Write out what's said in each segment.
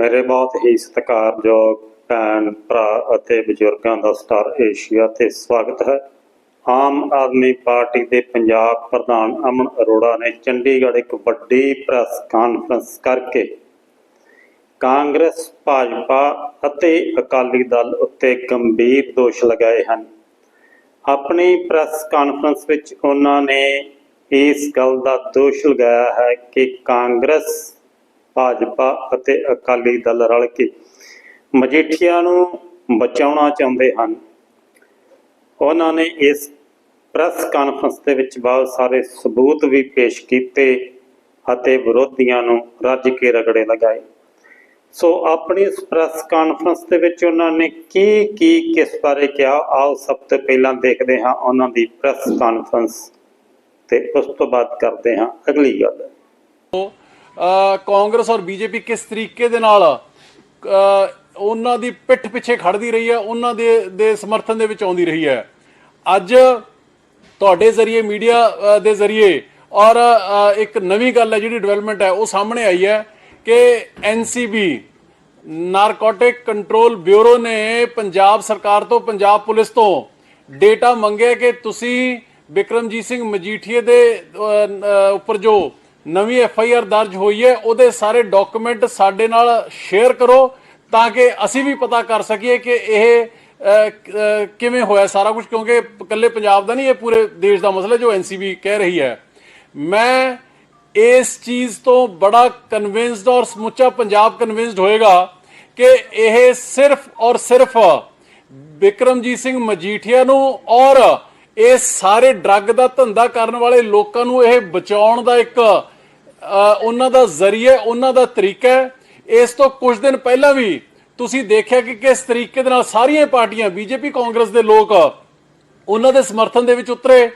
ਮੇਰੇ ਬਹੁਤ ਹੀ ਸਤਿਕਾਰਯੋਗ ਭੈਣ, ਭਰਾ ਅਤੇ ਬਜ਼ੁਰਗਾਂ ਦਾ ਸਟਾਰ ਏਸ਼ੀਆ ਤੇ ਸਵਾਗਤ ਹੈ। ਆਮ ਆਦਮੀ ਪਾਰਟੀ ਦੇ ਪੰਜਾਬ ਪ੍ਰਧਾਨ ਅਮਨ ਅਰੋੜਾ ਨੇ ਚੰਡੀਗੜ੍ਹ ਇੱਕ ਵੱਡੀ ਪ੍ਰੈਸ ਕਾਨਫਰੰਸ ਕਰਕੇ ਕਾਂਗਰਸ, ਭਾਜਪਾ ਅਤੇ ਅਕਾਲੀ ਦਲ ਉੱਤੇ ਗੰਭੀਰ ਦੋਸ਼ ਲਗਾਏ ਹਨ। ਆਪਣੀ ਪ੍ਰੈਸ ਕਾਨਫਰੰਸ ਵਿੱਚ ਉਹਨਾਂ ਨੇ ਇਸ ਗੱਲ ਦਾ ਦੋਸ਼ ਲਗਾਇਆ ਹੈ ਕਿ ਕਾਂਗਰਸ ਭਾਜਪਾ ਅਤੇ ਅਕਾਲੀ ਦਲ ਰਲ ਕੇ ਮਜੀਠੀਆ ਨੂੰ ਬਚਾਉਣਾ ਚਾਹੁੰਦੇ ਹਨ। ਉਹਨਾਂ ਨੇ ਇਸ ਪ੍ਰੈਸ ਕਾਨਫਰੰਸ ਦੇ ਵਿੱਚ ਬਹੁਤ ਸਾਰੇ ਸਬੂਤ ਵੀ ਪੇਸ਼ ਕੀਤੇ ਅਤੇ ਵਿਰੋਧੀਆਂ ਨੂੰ ਰੱਜ ਕੇ ਰਗੜੇ ਲਗਾਏ। ਸੋ ਆਪਣੀ ਇਸ ਪ੍ਰੈਸ ਕਾਨਫਰੰਸ ਦੇ ਵਿੱਚ ਉਹਨਾਂ ਨੇ ਕੀ ਕੀ ਕਿਸ ਬਾਰੇ ਕਿਹਾ, ਆਓ ਸਭ ਤੋਂ ਪਹਿਲਾਂ ਦੇਖਦੇ ਹਾਂ ਉਹਨਾਂ ਦੀ ਪ੍ਰੈਸ ਕਾਨਫਰੰਸ ਤੇ ਉਸ ਤੋਂ ਬਾਅਦ ਕਰਦੇ ਹਾਂ ਅਗਲੀ ਗੱਲ। ਕਾਂਗਰਸ ਔਰ ਬੀਜੇਪੀ ਕਿਸ ਤਰੀਕੇ ਦੇ ਨਾਲ ਉਹਨਾਂ ਦੀ ਪਿੱਠ ਪਿੱਛੇ ਖੜਦੀ ਰਹੀ ਹੈ, ਉਹਨਾਂ ਦੇ ਦੇ ਸਮਰਥਨ ਦੇ ਵਿੱਚ ਆਉਂਦੀ ਰਹੀ ਹੈ। ਅੱਜ ਤੁਹਾਡੇ ਜ਼ਰੀਏ, ਮੀਡੀਆ ਦੇ ਜ਼ਰੀਏ ਔਰ ਇੱਕ ਨਵੀਂ ਗੱਲ ਹੈ ਜਿਹੜੀ ਡਿਵੈਲਪਮੈਂਟ ਹੈ, ਉਹ ਸਾਹਮਣੇ ਆਈ ਹੈ ਕਿ ਐਨਸੀਬੀ ਨਾਰਕੋਟਿਕ ਕੰਟਰੋਲ ਬਿਊਰੋ ਨੇ ਪੰਜਾਬ ਸਰਕਾਰ ਤੋਂ, ਪੰਜਾਬ ਪੁਲਿਸ ਤੋਂ ਡੇਟਾ ਮੰਗਿਆ ਕਿ ਤੁਸੀਂ ਬਿਕਰਮਜੀਤ ਸਿੰਘ ਮਜੀਠੀਏ ਦੇ ਉੱਪਰ ਜੋ ਨਵੀਂ ਐਫ ਆਈ ਆਰ ਦਰਜ ਹੋਈ ਹੈ, ਉਹਦੇ ਸਾਰੇ ਡਾਕੂਮੈਂਟ ਸਾਡੇ ਨਾਲ ਸ਼ੇਅਰ ਕਰੋ ਤਾਂ ਕਿ ਅਸੀਂ ਵੀ ਪਤਾ ਕਰ ਸਕੀਏ ਕਿ ਇਹ ਕਿਵੇਂ ਹੋਇਆ ਸਾਰਾ ਕੁਝ ਕਿਉਂਕਿ ਇਕੱਲੇ ਪੰਜਾਬ ਦਾ ਨਹੀਂ, ਇਹ ਪੂਰੇ ਦੇਸ਼ ਦਾ ਮਸਲਾ ਜੋ ਐਨਸੀਬੀ ਕਹਿ ਰਹੀ ਹੈ। ਮੈਂ ਇਸ ਚੀਜ਼ ਤੋਂ ਬੜਾ ਕਨਵਿੰਸਡ ਔਰ ਸਮੁੱਚਾ ਪੰਜਾਬ ਕਨਵਿੰਸਡ ਹੋਏਗਾ ਕਿ ਇਹ ਸਿਰਫ ਔਰ ਸਿਰਫ ਬਿਕਰਮਜੀਤ ਸਿੰਘ ਮਜੀਠੀਆ ਨੂੰ ਔਰ ਇਹ ਸਾਰੇ ਡਰੱਗ ਦਾ ਧੰਦਾ ਕਰਨ ਵਾਲੇ ਲੋਕਾਂ ਨੂੰ ਇਹ ਬਚਾਉਣ ਦਾ ਇੱਕ ਉਹਨਾਂ ਦਾ ਜ਼ਰੀਆ, ਉਹਨਾਂ ਦਾ ਤਰੀਕਾ ਹੈ। ਇਸ ਤੋਂ ਕੁਝ ਦਿਨ ਪਹਿਲਾਂ ਵੀ ਤੁਸੀਂ ਦੇਖਿਆ ਕਿ ਕਿਸ ਤਰੀਕੇ ਦੇ ਨਾਲ ਸਾਰੀਆਂ ਪਾਰਟੀਆਂ, ਬੀਜੇਪੀ, ਕਾਂਗਰਸ ਦੇ ਲੋਕ ਉਹਨਾਂ ਦੇ ਸਮਰਥਨ ਦੇ ਵਿੱਚ ਉਤਰੇ।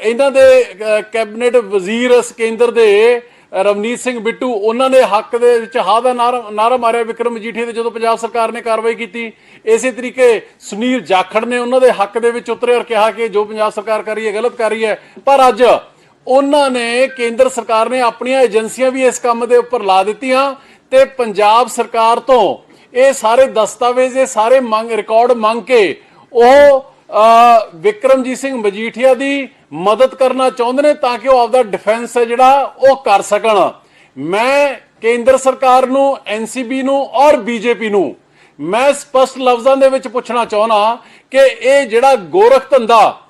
ਇਹਨਾਂ ਦੇ ਕੈਬਨਿਟ ਵਜ਼ੀਰ ਕੇਂਦਰ ਦੇ ਰਵਨੀਤ ਸਿੰਘ ਬਿੱਟੂ ਉਹਨਾਂ ਨੇ ਹੱਕ ਦੇ ਵਿੱਚ ਹਾ ਦਾ ਨਾਰਾ ਮਾਰਿਆ ਵਿਕਰਮ ਮਜੀਠੀਆ ਤੇ ਜਦੋਂ ਪੰਜਾਬ ਸਰਕਾਰ ਨੇ ਕਾਰਵਾਈ ਕੀਤੀ। ਇਸੇ ਤਰੀਕੇ ਸੁਨੀਲ ਜਾਖੜ ਨੇ ਉਹਨਾਂ ਦੇ ਹੱਕ ਦੇ ਵਿੱਚ ਉਤਰੇ ਔਰ ਕਿਹਾ ਕਿ ਜੋ ਪੰਜਾਬ ਸਰਕਾਰ ਕਰ ਰਹੀ ਹੈ ਗਲਤ ਕਰ ਰਹੀ ਹੈ। ਪਰ ਅੱਜ ਉਹਨਾਂ ਨੇ ਕੇਂਦਰ ਸਰਕਾਰ ਨੇ ਆਪਣੀਆਂ ਏਜੰਸੀਆਂ ਵੀ ਇਸ ਕੰਮ ਦੇ ਉੱਪਰ ਲਾ ਦਿੱਤੀਆਂ ਤੇ ਪੰਜਾਬ ਸਰਕਾਰ ਤੋਂ ਇਹ ਸਾਰੇ ਦਸਤਾਵੇਜ਼ ਇਹ ਸਾਰੇ ਮੰਗ ਰਿਕਾਰਡ ਮੰਗ ਕੇ ਉਹ ਅ, ਵਿਕਰਮਜੀਤ ਸਿੰਘ ਮਜੀਠੀਆ ਦੀ ਮਦਦ ਕਰਨਾ ਚਾਹੁੰਦੇ ਨੇ ਤਾਂ ਕਿ ਉਹ ਆਪਦਾ ਡਿਫੈਂਸ ਹੈ ਜਿਹੜਾ ਉਹ ਕਰ ਸਕਣ। ਮੈਂ ਕੇਂਦਰ ਸਰਕਾਰ ਨੂੰ ਐਨਸੀਬੀ ਨੂੰ ਔਰ ਬੀਜੇਪੀ ਨੂੰ ਮੈਂ ਸਪਸ਼ਟ ਲਫ਼ਜ਼ਾਂ ਦੇ ਵਿੱਚ ਪੁੱਛਣਾ ਚਾਹੁੰਦਾ ਕਿ ਇਹ ਜਿਹੜਾ ਗੋਰਖ ਧੰਦਾ,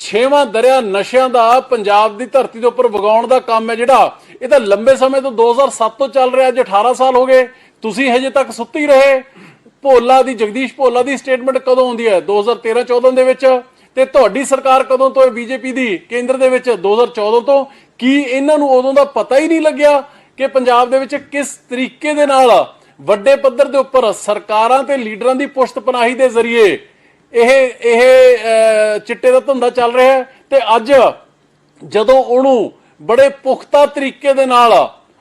ਛੇਵਾਂ ਦਰਿਆ ਨਸ਼ਿਆਂ ਦਾ, ਪੰਜਾਬ ਦੀ ਧਰਤੀ ਦੇ ਉੱਪਰ ਵਗਾਉਣ ਦਾ ਕੰਮ ਹੈ ਜਿਹੜਾ, ਇਹ ਤਾਂ ਲੰਬੇ ਸਮੇਂ ਤੋਂ 2007 ਤੋਂ ਚੱਲ ਰਿਹਾ, ਅੱਜ 18 ਸਾਲ ਹੋ ਗਏ, ਤੁਸੀਂ ਹਜੇ ਤੱਕ ਸੁੱਤੇ ਹੀ ਰਹੇ। ਭੋਲਾ ਦੀ, ਜਗਦੀਸ਼ ਭੋਲਾ ਦੀ ਸਟੇਟਮੈਂਟ ਕਦੋਂ ਆਉਂਦੀ ਹੈ? 2013 14 ਦੇ ਵਿੱਚ। ਤੇ ਤੁਹਾਡੀ ਸਰਕਾਰ ਕਦੋਂ ਤੋਂ ਹੈ ਬੀਜੇਪੀ ਦੀ? ਕੇਂਦਰ ਦੇ ਵਿੱਚ 2014 ਤੋਂ? ਕੀ ਇਹਨਾਂ ਨੂੰ ਉਦੋਂ ਦਾ ਪਤਾ ਹੀ ਨਹੀਂ ਲੱਗਿਆ ਕਿ ਪੰਜਾਬ ਦੇ ਵਿੱਚ ਕਿਸ ਤਰੀਕੇ ਦੇ ਨਾਲ ਵੱਡੇ ਪੱਧਰ ਦੇ ਉੱਪਰ ਸਰਕਾਰਾਂ ਤੇ ਲੀਡਰਾਂ ਦੀ ਪੁਸ਼ਤ ਪਨਾਹੀ ਦੇ ਜ਼ਰੀਏ ਇਹ ਇਹ ਚਿੱਟੇ ਦਾ ਧੰਦਾ ਚੱਲ ਰਿਹਾ ਹੈ? ਤੇ ਅੱਜ ਜਦੋਂ ਉਹਨੂੰ ਬੜੇ ਪੁਖਤਾ ਤਰੀਕੇ ਦੇ ਨਾਲ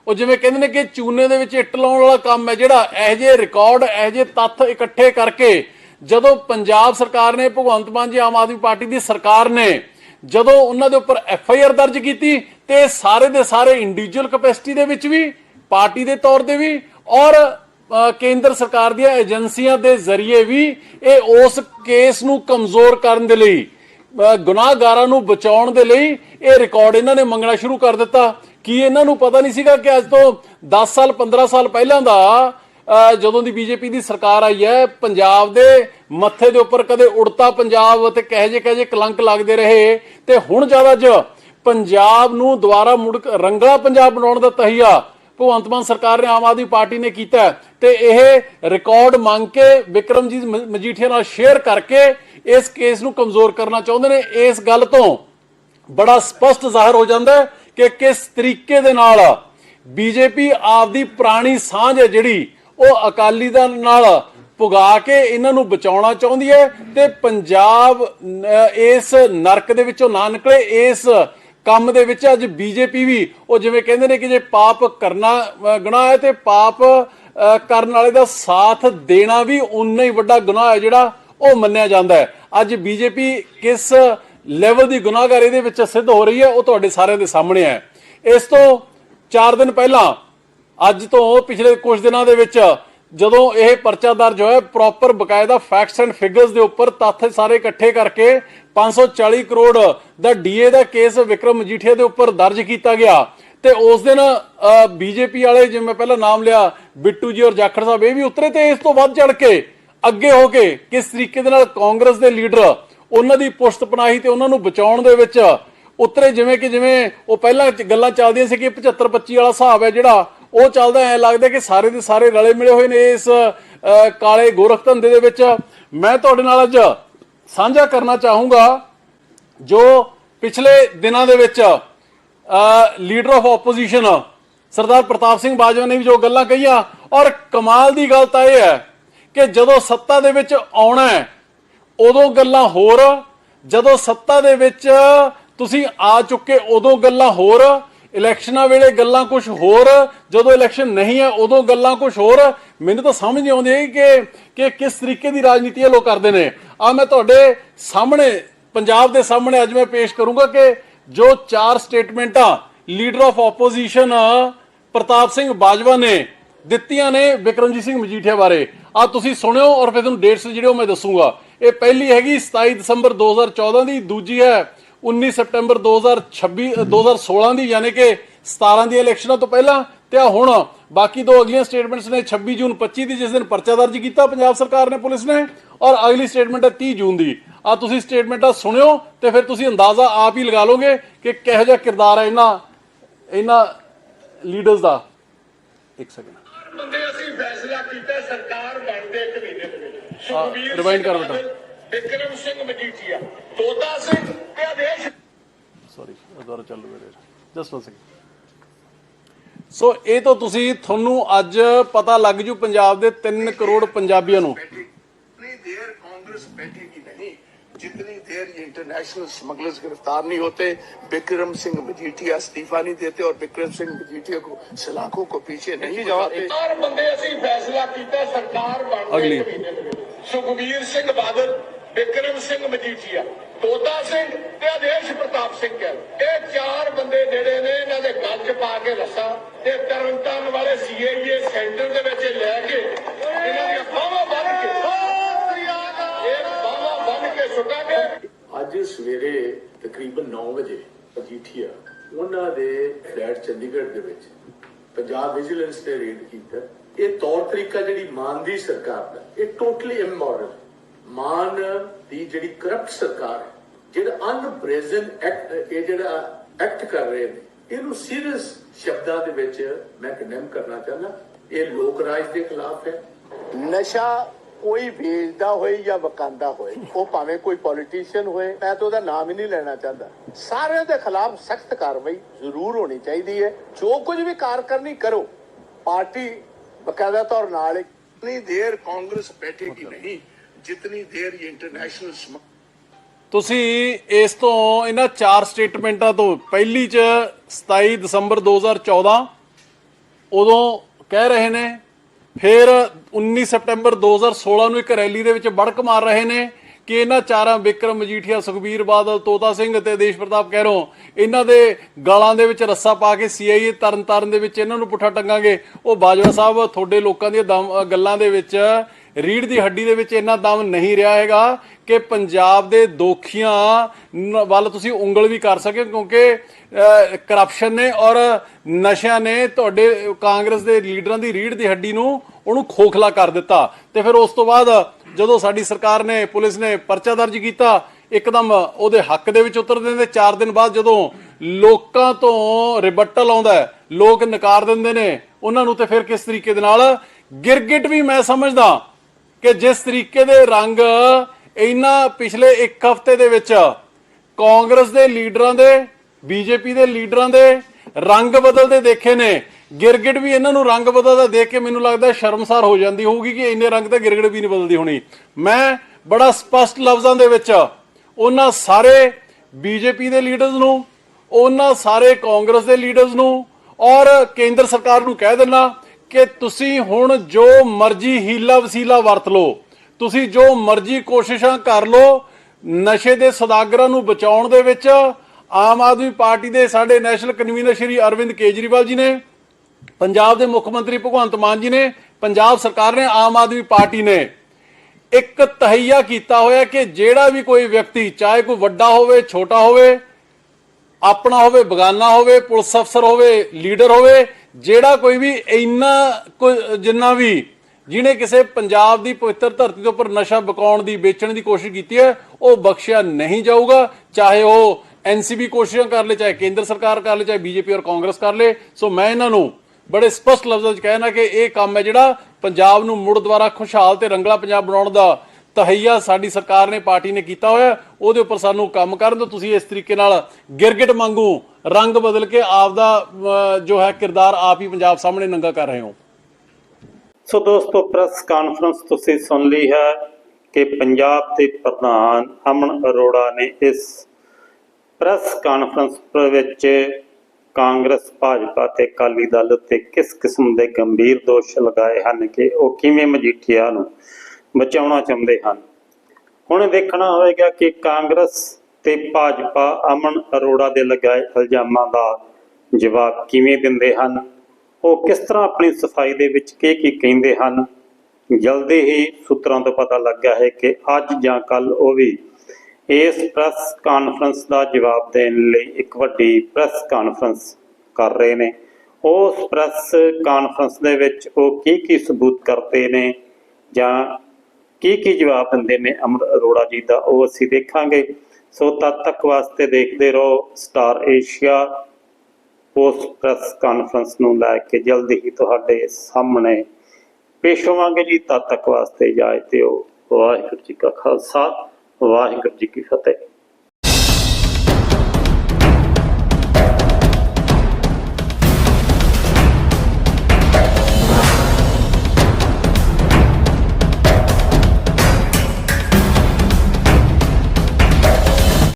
ਉਹ ਜਿਵੇਂ ਕਹਿੰਦੇ ਨੇ ਕਿ ਚੂਨੇ ਦੇ ਵਿੱਚ ਇੱਟ ਲਾਉਣ ਵਾਲਾ ਕੰਮ ਹੈ, ਜਿਹੜਾ ਇਹ ਜਿਹੇ ਰਿਕਾਰਡ, ਇਹ ਜਿਹੇ ਤੱਥ ਇਕੱਠੇ ਕਰਕੇ ਜਦੋਂ ਪੰਜਾਬ ਸਰਕਾਰ ਨੇ, ਭਗਵੰਤ ਮਾਨ ਜੀ ਆਮ ਆਦਮੀ ਪਾਰਟੀ ਦੀ ਸਰਕਾਰ ਨੇ ਜਦੋਂ ਉਹਨਾਂ ਦੇ ਉੱਪਰ ਐਫ ਆਈ ਆਰ ਦਰਜ ਕੀਤੀ ਤੇ ਸਾਰੇ ਦੇ ਸਾਰੇ ਇੰਡੀਵਿਜੂਅਲ ਕੈਪੈਸਿਟੀ ਦੇ ਵਿੱਚ ਵੀ, ਪਾਰਟੀ ਦੇ ਤੌਰ ਤੇ ਵੀ ਔਰ ਕੇਂਦਰ ਸਰਕਾਰ ਦੀਆਂ ਏਜੰਸੀਆਂ ਦੇ ਜ਼ਰੀਏ ਵੀ ਇਹ ਉਸ ਕੇਸ ਨੂੰ ਕਮਜ਼ੋਰ ਕਰਨ ਦੇ ਲਈ ਗੁਨਾਹਗਾਰਾਂ ਨੂੰ ਬਚਾਉਣ ਦੇ ਲਈ ਇਹ ਰਿਕਾਰਡ ਇਹਨਾਂ ਨੇ ਮੰਗਣਾ ਸ਼ੁਰੂ ਕਰ ਦਿੱਤਾ। ਕੀ ਇਹਨਾਂ ਨੂੰ ਪਤਾ ਨਹੀਂ ਸੀਗਾ ਕਿ ਅੱਜ ਤੋਂ 10 ਸਾਲ 15 ਸਾਲ ਪਹਿਲਾਂ ਦਾ ਜਦੋਂ ਦੀ ਬੀਜੇਪੀ ਦੀ ਸਰਕਾਰ ਆਈ ਹੈ, ਪੰਜਾਬ ਦੇ ਮੱਥੇ ਦੇ ਉੱਪਰ ਕਦੇ ਉੜਤਾ ਪੰਜਾਬ ਅਤੇ ਕਹੇ ਜੇ ਕਹੇ ਜੇ ਕਲੰਕ ਲੱਗਦੇ ਰਹੇ। ਤੇ ਹੁਣ ਜ਼ਿਆਦਾ ਜ ਪੰਜਾਬ ਨੂੰ ਦੁਬਾਰਾ ਮੁੜ ਰੰਗਲਾ ਪੰਜਾਬ ਬਣਾਉਣ ਦਾ ਤਹੀਆ ਭਗਵੰਤ ਮਾਨ ਸਰਕਾਰ ਨੇ ਆਮ ਆਦਮੀ ਪਾਰਟੀ ਨੇ ਕੀਤਾ ਤੇ ਇਹ ਰਿਕਾਰਡ ਮੰਗ ਕੇ ਵਿਕਰਮਜੀਤ ਮਜੀਠੀਆ ਨਾਲ ਸ਼ੇਅਰ ਕਰਕੇ ਇਸ ਕੇਸ ਨੂੰ ਕਮਜ਼ੋਰ ਕਰਨਾ ਚਾਹੁੰਦੇ ਨੇ। ਇਸ ਗੱਲ ਤੋਂ ਬੜਾ ਸਪਸ਼ਟ ਜ਼ਾਹਰ ਹੋ ਜਾਂਦਾ ਕਿ ਕਿਸ ਤਰੀਕੇ ਦੇ ਨਾਲ ਬੀਜੇਪੀ ਆਪਦੀ ਪੁਰਾਣੀ ਸਾਂਝ ਹੈ ਜਿਹੜੀ ਉਹ ਅਕਾਲੀ ਦਲ ਨਾਲ ਪੁਗਾ ਕੇ ਇਹਨਾਂ ਨੂੰ ਬਚਾਉਣਾ ਚਾਹੁੰਦੀ ਹੈ ਤੇ ਪੰਜਾਬ ਇਸ ਨਰਕ ਦੇ ਵਿੱਚੋਂ ਨਾ ਨਿਕਲੇ ਇਸ ਕੰਮ ਦੇ ਵਿੱਚ ਅੱਜ ਬੀਜੇਪੀ ਵੀ ਉਹ ਜਿਵੇਂ ਕਹਿੰਦੇ ਨੇ ਕਿ ਜੇ ਪਾਪ ਕਰਨਾ ਅਹ, ਗੁਨਾਹ ਹੈ ਤੇ ਪਾਪ ਕਰਨ ਵਾਲੇ ਦਾ ਸਾਥ ਦੇਣਾ ਵੀ ਉਨਾ ਹੀ ਵੱਡਾ ਗੁਨਾਹ ਹੈ ਜਿਹੜਾ ਉਹ ਮੰਨਿਆ ਜਾਂਦਾ ਹੈ। ਅੱਜ ਬੀਜੇਪੀ ਕਿਸ ਲੈਵਲ ਦੀ ਗੁਨਾਹਗਾਰ ਇਹਦੇ ਵਿੱਚ ਸਿੱਧ ਹੋ ਰਹੀ ਹੈ ਉਹ ਤੁਹਾਡੇ ਸਾਰਿਆਂ ਦੇ ਸਾਹਮਣੇ ਹੈ। ਇਸ ਤੋਂ 4 ਦਿਨ ਪਹਿਲਾਂ ਅੱਜ ਤੋਂ ਪਿਛਲੇ ਕੁਝ ਦਿਨਾਂ ਦੇ ਵਿੱਚ ਜਦੋਂ ਇਹ ਪਰਚਾ ਦਰਜ ਹੋਇਆ ਪ੍ਰੋਪਰ ਬਕਾਇਦਾ ਫੈਕਟਸ ਐਂਡ ਫਿਗਰਸ ਦੇ ਉੱਪਰ ਤੱਥ ਸਾਰੇ ਇਕੱਠੇ ਕਰਕੇ 540 ਕਰੋੜ ਦਾ ਡੀਏ ਦਾ ਕੇਸ ਵਿਕਰਮ ਮਜੀਠੀਆ ਦੇ ਉੱਪਰ ਦਰਜ ਕੀਤਾ ਗਿਆ। ਤੇ ਉਸ ਦਿਨ ਬੀਜੇਪੀ ਵਾਲੇ, ਜਿਵੇਂ ਮੈਂ ਪਹਿਲਾਂ ਨਾਮ ਲਿਆ, ਬਿੱਟੂ ਜੀ ਔਰ ਜਾਖੜ ਸਾਹਿਬ, ਇਹ ਵੀ ਉਤਰੇ ਤੇ ਇਸ ਤੋਂ ਵੱਧ ਚੜ ਕੇ ਅੱਗੇ ਹੋ ਕੇ ਕਿਸ ਤਰੀਕੇ ਦੇ ਨਾਲ ਕਾਂਗਰਸ ਦੇ ਲੀਡਰ ਉਹਨਾਂ ਦੀ ਪੁਸ਼ਤ ਪਨਾਹੀ ਤੇ ਉਹਨਾਂ ਨੂੰ ਬਚਾਉਣ ਦੇ ਵਿੱਚ ਉਤਰੇ, ਜਿਵੇਂ ਕਿ ਜਿਵੇਂ ਉਹ ਪਹਿਲਾਂ ਗੱਲਾਂ ਚੱਲਦੀਆਂ ਸੀ ਕਿ 75 25 ਵਾਲਾ ਹਿਸਾਬ ਹੈ ਜਿਹੜਾ ਉਹ ਚੱਲਦਾ ਐ ਲੱਗਦਾ ਕਿ ਸਾਰੇ ਦੇ ਸਾਰੇ ਰਲੇ ਮਿਲੇ ਹੋਏ ਨੇ ਇਸ ਕਾਲੇ ਗੋਰਖ ਧੰਦੇ ਦੇ ਵਿੱਚ। ਮੈਂ ਤੁਹਾਡੇ ਨਾਲ ਅੱਜ ਸਾਂਝਾ ਕਰਨਾ ਚਾਹੂੰਗਾ ਜੋ ਪਿਛਲੇ ਦਿਨਾਂ ਦੇ ਵਿੱਚ leader of opposition Sardar Partap Singh Bajwa ਨੇ ਵੀ ਜੋ ਗੱਲਾਂ ਕਹੀਆਂ, ਔਰ ਕਮਾਲ ਦੀ ਗੱਲ ਤਾਂ ਇਹ ਹੈ ਕਿ ਜਦੋਂ ਸੱਤਾ ਦੇ ਵਿੱਚ ਆਉਣਾ ਉਦੋਂ ਗੱਲਾਂ ਹੋਰ, ਜਦੋਂ ਸੱਤਾ ਦੇ ਵਿੱਚ ਤੁਸੀਂ ਆ ਚੁੱਕੇ ਉਦੋਂ ਗੱਲਾਂ ਹੋਰ ਇਲੈਕਸ਼ਨਾਂ ਵੇਲੇ ਗੱਲਾਂ ਕੁਝ ਹੋਰ, ਜਦੋਂ ਇਲੈਕਸ਼ਨ ਨਹੀਂ ਹੈ, ਉਦੋਂ ਗੱਲਾਂ ਕੁਝ ਹੋਰ। ਮੈਨੂੰ ਤਾਂ ਸਮਝ ਨਹੀਂ ਆਉਂਦੀ ਕਿ ਕਿ ਕਿਸ ਤਰੀਕੇ ਦੀ ਰਾਜਨੀਤੀ ਇਹ ਲੋਕ ਕਰਦੇ ਨੇ। ਆ ਮੈਂ ਤੁਹਾਡੇ ਸਾਹਮਣੇ, ਪੰਜਾਬ ਦੇ ਸਾਹਮਣੇ ਅੱਜ ਮੈਂ ਪੇਸ਼ ਕਰੂੰਗਾ ਕਿ ਜੋ ਚਾਰ ਸਟੇਟਮੈਂਟਾਂ leader of opposition, Partap Singh Bajwa ਨੇ ਦਿੱਤੀਆਂ ਨੇ ਵਿਕਰਮਜੀਤ ਸਿੰਘ ਮਜੀਠੀਆ ਬਾਰੇ। ਆ ਤੁਸੀਂ ਸੁਣਿਓ ਔਰ ਫਿਰ ਤੁਹਾਨੂੰ ਡੇਟਸ ਜਿਹੜੇ ਉਹ ਮੈਂ ਦੱਸੂਗਾ। ਇਹ ਪਹਿਲੀ ਹੈਗੀ 27 ਦਸੰਬਰ 2014 ਦੀ, ਦੂਜੀ ਹੈ 19 ਸਪਟੈਂਬਰ 2026 ਅ, 2016 ਦੀ ਯਾਨੀ ਕਿ 17 ਦੀਆਂ ਇਲੈਕਸ਼ਨਾਂ ਤੋਂ ਪਹਿਲਾਂ ਤੇ ਆ ਹੁਣ ਬਾਕੀ ਦੋ ਅਗਲੀਆਂ ਸਟੇਟਮੈਂਟਸ ਨੇ 26 ਜੂਨ 25 ਦੀ ਜਿਸ ਦਿਨ ਪਰਚਾ ਦਰਜ ਕੀਤਾ ਪੰਜਾਬ ਸਰਕਾਰ ਨੇ ਪੁਲਿਸ ਨੇ ਔਰ ਅਗਲੀ ਸਟੇਟਮੈਂਟ ਹੈ 30 ਜੂਨ ਦੀ। ਆ ਤੁਸੀਂ ਸਟੇਟਮੈਂਟਾਂ ਸੁਣਿਓ ਤੇ ਫਿਰ ਤੁਸੀਂ ਅੰਦਾਜ਼ਾ ਆਪ ਹੀ ਲਗਾ ਲਓਗੇ ਕਿ ਕਿਹੋ ਜਿਹਾ ਕਿਰਦਾਰ ਹੈ ਇਹਨਾਂ ਇਹਨਾਂ ਲੀਡਰਸ ਦਾ। ਇੱਕ ਸੈਕਿੰਡ ਬੰਦੇ ਅਸੀਂ ਫੈਸਲਾ ਕੀਤਾ ਸਰਕਾਰ ਬਣਦੇ ਇੱਕ ਮਹੀਨੇ ਦੇ ਵਿੱਚ। rewind ਕਰ ਬੇਟਾ। ਬਾਦਲ, ਵਿਕਰਮ ਸਿੰਘ ਮਜੀਠੀਆ ਤੋਤਾ ਸਿੰਘ ਤੇ ਆਦੇਸ਼ ਸੌਰੀ ਦੁਬਾਰਾ ਚੱਲੂ ਮੇਰੇ ਜਸਟ ਵਨ ਸੈਕਿੰਡ ਸੋ ਇਹ ਤਾਂ ਤੁਸੀਂ ਤੁਹਾਨੂੰ ਅੱਜ ਪਤਾ ਲੱਗ ਜੂ ਪੰਜਾਬ ਦੇ 3 ਕਰੋੜ ਪੰਜਾਬੀਆਂ ਨੂੰ जितनी देर कांग्रेस बैठेगी नहीं जितनी देर ये इंटरनेशनल स्मगलर्स गिरफ्तार नहीं होते विक्रम सिंह मजीठिया इस्तीफा नहीं देते और विक्रम सिंह मजीठिया को सलाखों को पीछे नहीं जाते चार बंदे ਅਸੀਂ ਫੈਸਲਾ ਕੀਤਾ ਸਰਕਾਰ ਬਣਦੇ ਅਗਲੀ। ਇੱਕ ਮਹੀਨੇ ਦੇ ਸਿੰਘ ਵਿਕਰਮ ਸਿੰਘ ਮਜੀਠੀਆ, ਤੋਤਾ ਸਿੰਘ ਤੇ ਆਦੇਸ਼ ਪ੍ਰਤਾਪ ਸਿੰਘ ਕਹਿ ਇਹ ਚਾਰ ਬੰਦੇ ਜਿਹੜੇ ਨੇ, ਇਹਨਾਂ ਦੇ ਗੱਲ 'ਚ ਪਾ ਕੇ ਰੱਸਾ ਤੇ ਤਰਨਤਾਰਨ ਵਾਲੇ ਸੀਏਏ ਸੈਂਟਰ ਦੇ ਵਿੱਚ ਲੈ ਕੇ ਇਹਨਾਂ ਦੀਆਂ ਬਾਹਾਂ ਬੰਨ ਕੇ ਇਹ ਬਾਹਾਂ ਬੰਨ ਕੇ ਸੁੱਟਾਂਗੇ। ਅੱਜ ਸਵੇਰੇ ਤਕਰੀਬਨ 9 ਵਜੇ ਮਜੀਠੀਆ, ਉਹਨਾਂ ਦੇ ਫਲੈਟ ਚੰਡੀਗੜ੍ਹ ਦੇ ਵਿੱਚ ਪੰਜਾਬ ਵਿਜੀਲੈਂਸ ਨੇ ਰੇਡ ਕੀਤਾ। ਇਹ ਤੌਰ ਤਰੀਕਾ ਜਿਹੜੀ ਮਾਨ ਦੀ ਸਰਕਾਰ ਦਾ, ਇਹ ਟੋਟਲੀ ਇਮੋਰਲ ਮਾਨ ਦੀ ਜਿਹੜੀ ਕਰਪਟ ਸਰਕਾਰ ਹੈ ਜਿਹੜਾ ਅਨਬ੍ਰੇਜ਼ਨ ਐਕਟ ਇਹ ਜਿਹੜਾ ਐਕਟ ਕਰ ਰਹੇ ਨੇ ਇਹਨੂੰ ਸੀਰੀਅਸ ਸ਼ਬਦਾਂ ਦੇ ਵਿੱਚ ਮੈਂ ਕੰਡੈਮ ਕਰਨਾ ਚਾਹੁੰਦਾ। ਇਹ ਲੋਕ ਰਾਜ ਦੇ ਖਿਲਾਫ ਹੈ। ਨਸ਼ਾ ਕੋਈ ਵੇਚਦਾ ਹੋਏ ਜਾਂ ਵਕਾਂਦਾ ਹੋਏ ਉਹ ਭਾਵੇਂ ਕੋਈ ਪੋਲੀਟੀਸ਼ੀਅਨ ਹੋਏ ਮੈਂ ਤਾਂ ਉਹਦਾ ਨਾਮ ਹੀ ਨਹੀਂ ਲੈਣਾ ਚਾਹੁੰਦਾ। ਸਾਰਿਆਂ ਦੇ ਖਿਲਾਫ ਸਖਤ ਕਾਰਵਾਈ ਜ਼ਰੂਰ ਹੋਣੀ ਚਾਹੀਦੀ ਹੈ। ਜੋ ਕੁਝ ਵੀ ਕਾਰ ਕਰਨੀ ਕਰੋ ਪਾਰਟੀ ਬਕਾਇਦਾ ਤੌਰ ਨਾਲ ਇਤਨੀ ਦੇਰ ਕਾਂਗਰਸ ਬੈਠੇਗੀ ਨਹੀਂ। जितनी देर ये इंटरनेशनल स्मगलर ਤੁਸੀਂ ਇਸ ਤੋਂ ਇਹਨਾਂ ਚਾਰ ਸਟੇਟਮੈਂਟਾਂ ਤੋਂ ਪਹਿਲੀ ਚ 27 ਦਸੰਬਰ 2014 ਉਦੋਂ ਕਹਿ ਰਹੇ ਨੇ ਫਿਰ 19 ਸਪਟੈਂਬਰ 2016 ਨੂੰ ਇੱਕ ਰੈਲੀ ਦੇ ਵਿੱਚ ਬੜਕ ਮਾਰ ਰਹੇ ਨੇ ਕਿ ਇਹਨਾਂ ਚਾਰਾਂ ਵਿਕਰਮ ਮਜੀਠੀਆ ਸੁਖਬੀਰ ਬਾਦਲ ਤੋਤਾ ਸਿੰਘ ਅਤੇ ਦੇਸ਼ ਪ੍ਰਤਾਪ ਕਹਿਰੋ ਇਹਨਾਂ ਦੇ ਗਾਲਾਂ ਦੇ ਵਿੱਚ ਰੱਸਾ ਪਾ ਕੇ ਸੀਆਈਏ ਤਰਨ ਤਾਰਨ ਦੇ ਵਿੱਚ ਇਹਨਾਂ ਨੂੰ ਪੁੱਠਾ ਟੰਗਾਂਗੇ ਉਹ ਬਾਜਵਾ ਸਾਹਿਬ ਤੁਹਾਡੇ ਲੋਕਾਂ ਦੀਆਂ ਦਮ- ਅ, ਗੱਲਾਂ ਦੇ ਵਿੱਚ ਰੀੜ ਦੀ ਹੱਡੀ ਦੇ ਵਿੱਚ ਇੰਨਾ ਦਮ ਨਹੀਂ ਰਿਹਾ ਹੈਗਾ ਕਿ ਪੰਜਾਬ ਦੇ ਦੋਖੀਆਂ ਵੱਲ ਤੁਸੀਂ ਉਂਗਲ ਵੀ ਕਰ ਸਕੇ, ਕਿਉਂਕਿ ਕਰਪਸ਼ਨ ਨੇ ਔਰ ਨਸ਼ਿਆਂ ਨੇ ਤੁਹਾਡੇ ਕਾਂਗਰਸ ਦੇ ਲੀਡਰਾਂ ਦੀ ਰੀੜ ਦੀ ਹੱਡੀ ਨੂੰ ਉਹਨੂੰ ਖੋਖਲਾ ਕਰ ਦਿੱਤਾ। ਤੇ ਫਿਰ ਉਸ ਤੋਂ ਬਾਅਦ ਜਦੋਂ ਸਾਡੀ ਸਰਕਾਰ ਨੇ, ਪੁਲਿਸ ਨੇ ਪਰਚਾ ਦਰਜ ਕੀਤਾ, ਇੱਕਦਮ ਉਹਦੇ ਹੱਕ ਦੇ ਵਿੱਚ ਉਤਰ ਦਿੰਦੇ। 4 ਦਿਨ ਬਾਅਦ ਜਦੋਂ ਲੋਕਾਂ ਤੋਂ ਰਿਬਟਲ ਆਉਂਦਾ ਲੋਕ ਨਕਾਰ ਦਿੰਦੇ ਨੇ, ਉਹਨਾਂ ਨੂੰ ਤੇ ਫਿਰ ਕਿਸ ਤਰੀਕੇ ਦੇ ਨਾਲ ਗਿਰਗਿਟ ਵੀ ਮੈਂ ਸਮਝਦਾ ਕਿ ਜਿਸ ਤਰੀਕੇ ਦੇ ਰੰਗ ਇਹਨਾਂ ਪਿਛਲੇ ਇੱਕ ਹਫ਼ਤੇ ਦੇ ਵਿੱਚ ਕਾਂਗਰਸ ਦੇ ਲੀਡਰਾਂ ਦੇ, ਬੀਜੇਪੀ ਦੇ ਲੀਡਰਾਂ ਦੇ ਰੰਗ ਬਦਲਦੇ ਦੇਖੇ ਨੇ। ਗਿਰਗਿਟ ਵੀ ਇਹਨਾਂ ਨੂੰ ਰੰਗ ਬਦਲਦਾ ਦੇਖ ਕੇ ਮੈਨੂੰ ਲੱਗਦਾ ਸ਼ਰਮਸਾਰ ਹੋ ਜਾਂਦੀ ਹੋਊਗੀ ਕਿ ਇੰਨੇ ਰੰਗ ਤਾਂ ਗਿਰਗਿਟ ਵੀ ਨਹੀਂ ਬਦਲਦੀ ਹੋਣੀ। ਮੈਂ ਬੜਾ ਸਪਸ਼ਟ ਲਫ਼ਜ਼ਾਂ ਦੇ ਵਿੱਚ ਉਹਨਾਂ ਸਾਰੇ ਬੀਜੇਪੀ ਦੇ ਲੀਡਰਸ ਨੂੰ, ਉਹਨਾਂ ਸਾਰੇ ਕਾਂਗਰਸ ਦੇ ਲੀਡਰਸ ਨੂੰ ਔਰ ਕੇਂਦਰ ਸਰਕਾਰ ਨੂੰ ਕਹਿ ਦੇਣਾ ਕਿ ਤੁਸੀਂ ਹੁਣ ਜੋ ਮਰਜ਼ੀ ਹੀਲਾ ਵਸੀਲਾ ਵਰਤ ਲਓ, ਤੁਸੀਂ ਜੋ ਮਰਜ਼ੀ ਕੋਸ਼ਿਸ਼ਾਂ ਕਰ ਲਓ, ਨਸ਼ੇ ਦੇ ਸਦਾਗਰਾਂ ਨੂੰ ਬਚਾਉਣ ਦੇ ਵਿੱਚ ਆਮ ਆਦਮੀ ਪਾਰਟੀ ਦੇ ਸਾਡੇ ਨੈਸ਼ਨਲ ਕਨਵੀਨਰ ਸ਼੍ਰੀ ਅਰਵਿੰਦ ਕੇਜਰੀਵਾਲ ਜੀ ਨੇ, ਪੰਜਾਬ ਦੇ ਮੁੱਖ ਮੰਤਰੀ ਭਗਵੰਤ ਮਾਨ ਜੀ ਨੇ, ਪੰਜਾਬ ਸਰਕਾਰ ਨੇ, ਆਮ ਆਦਮੀ ਪਾਰਟੀ ਨੇ ਇੱਕ ਤਹਈਆ ਕੀਤਾ ਹੋਇਆ ਕਿ ਜਿਹੜਾ ਵੀ ਕੋਈ ਵਿਅਕਤੀ, ਚਾਹੇ ਕੋਈ ਵੱਡਾ ਹੋਵੇ, ਛੋਟਾ ਹੋਵੇ, ਆਪਣਾ ਹੋਵੇ, ਬਗਾਨਾ ਹੋਵੇ, ਪੁਲਿਸ ਅਫਸਰ ਹੋਵੇ, ਲੀਡਰ ਹੋਵੇ ਜਿਹੜਾ ਕੋਈ ਵੀ ਇੰਨਾ ਕੋਈ- ਜਿੰਨਾ ਵੀ ਜਿਹਨੇ ਕਿਸੇ ਪੰਜਾਬ ਦੀ ਪਵਿੱਤਰ ਧਰਤੀ ਦੇ ਉੱਪਰ ਨਸ਼ਾ ਬਕਾਉਣ ਦੀ, ਵੇਚਣ ਦੀ ਕੋਸ਼ਿਸ਼ ਕੀਤੀ ਹੈ, ਉਹ ਬਖਸ਼ਿਆ ਨਹੀਂ ਜਾਊਗਾ। ਚਾਹੇ ਉਹ ਐਨਸੀਬੀ ਕੋਸ਼ਿਸ਼ਾਂ ਕਰ ਲੇ, ਚਾਹੇ ਕੇਂਦਰ ਸਰਕਾਰ ਕਰ ਲੇ, ਚਾਹੇ ਬੀਜੇਪੀ ਔਰ ਕਾਂਗਰਸ ਕਰ ਲੇ। ਸੋ ਮੈਂ ਇਹਨਾਂ ਨੂੰ ਬੜੇ ਸਪਸ਼ਟ ਲਫ਼ਜ਼ਾਂ 'ਚ ਕਹਿਣਾ ਕਿ ਇਹ ਕੰਮ ਹੈ ਜਿਹੜਾ ਪੰਜਾਬ ਨੂੰ ਮੁੜ ਦੁਬਾਰਾ ਖੁਸ਼ਹਾਲ ਤੇ ਰੰਗਲਾ ਪੰਜਾਬ ਬਣਾਉਣ ਦਾ ਤਹਈਆ ਸਾਡੀ ਸਰਕਾਰ ਨੇ ਪਾਰਟੀ ਨੇ ਕੀਤਾ ਹੋਇਆ ਉਹਦੇ ਉੱਪਰ ਸਾਨੂੰ ਕੰਮ ਕਰਨ ਤੋਂ ਤੁਸੀਂ ਇਸ ਤਰੀਕੇ ਨਾਲ ਗਿਰਗਿਟ ਵਾਂਗੂ ਰੰਗ ਬਦਲ ਕੇ ਆਪਦਾ ਅਹ, ਜੋ ਹੈ ਕਿਰਦਾਰ ਆਪ ਹੀ ਪੰਜਾਬ ਸਾਹਮਣੇ ਨੰਗਾ ਕਰ ਰਹੇ ਹੋ। ਸੋ ਦੋਸਤੋ ਪ੍ਰੈਸ ਕਾਨਫਰੰਸ ਤੁਸੀਂ ਸੁਣ ਲਈ ਹੈ ਕਿ ਪੰਜਾਬ ਦੇ ਪ੍ਰਧਾਨ ਅਮਨ ਅਰੋੜਾ ਨੇ ਇਸ ਪ੍ਰੈਸ ਕਾਨਫਰੰਸ ਵਿੱਚ ਕਾਂਗਰਸ ਭਾਜਪਾ ਤੇ ਅਕਾਲੀ ਦਲ ਉੱਤੇ ਕਿਸ ਕਿਸਮ ਦੇ ਗੰਭੀਰ ਦੋਸ਼ ਲਗਾਏ ਹਨ ਕਿ ਉਹ ਕਿਵੇਂ ਮਜੀਠੀਆ ਨੂੰ ਬਚਾਉਣਾ ਚਾਹੁੰਦੇ ਹਨ। ਹੁਣ ਦੇਖਣਾ ਹੋਵੇਗਾ ਕਿ ਕਾਂਗਰਸ ਤੇ ਭਾਜਪਾ ਅਮਨ ਅਰੋੜਾ ਦੇ ਲਗਾਏ ਇਲਜ਼ਾਮਾਂ ਦਾ ਜਵਾਬ ਕਿਵੇਂ ਦਿੰਦੇ ਹਨ। ਉਹ ਕਿਸ ਤਰ੍ਹਾਂ ਆਪਣੀ ਸਫ਼ਾਈ ਦੇ ਵਿੱਚ ਕੀ ਕੀ ਕਹਿੰਦੇ ਹਨ। ਜਲਦੀ ਹੀ ਸੂਤਰਾਂ ਤੋਂ ਪਤਾ ਲੱਗਾ ਹੈ ਕਿ ਅੱਜ ਜਾਂ ਕੱਲ ਉਹ ਵੀ ਇਸ ਪ੍ਰੈਸ ਕਾਨਫਰੰਸ ਦਾ ਜਵਾਬ ਦੇਣ ਲਈ ਇੱਕ ਵੱਡੀ ਪ੍ਰੈਸ ਕਾਨਫਰੰਸ ਕਰ ਰਹੇ ਨੇ। ਉਸ ਪ੍ਰੈਸ ਕਾਨਫਰੰਸ ਦੇ ਵਿੱਚ ਉਹ ਕੀ ਕੀ ਸਬੂਤ ਕਰਦੇ ਨੇ ਜਾਂ ਕੀ ਕੀ ਜਵਾਬ ਦਿੰਦੇ ਨੇ ਅਮਰ ਅਰੋੜਾ ਜੀ ਦਾ? ਉਹ ਅਸੀਂ ਦੇਖਾਂਗੇ। ਸੋ ਤਦ ਤੱਕ ਵਾਸਤੇ ਦੇਖਦੇ ਰਹੋ ਸਟਾਰ ਏਸ਼ੀਆ ਉਸ ਪ੍ਰੈਸ ਕਾਨਫਰੰਸ ਨੂੰ ਲੈ ਕੇ। ਜਲਦੀ ਹੀ ਤੁਹਾਡੇ ਸਾਹਮਣੇ ਪੇਸ਼ ਹੋਵਾਂਗੇ ਜੀ। ਤਦ ਤੱਕ ਵਾਸਤੇ ਇਜਾਜ਼ਤ ਦਿਓ। ਵਾਹਿਗੁਰੂ ਜੀ ਕਾ ਖਾਲਸਾ, ਵਾਹਿਗੁਰੂ ਜੀ ਕੀ ਫਤਿਹ।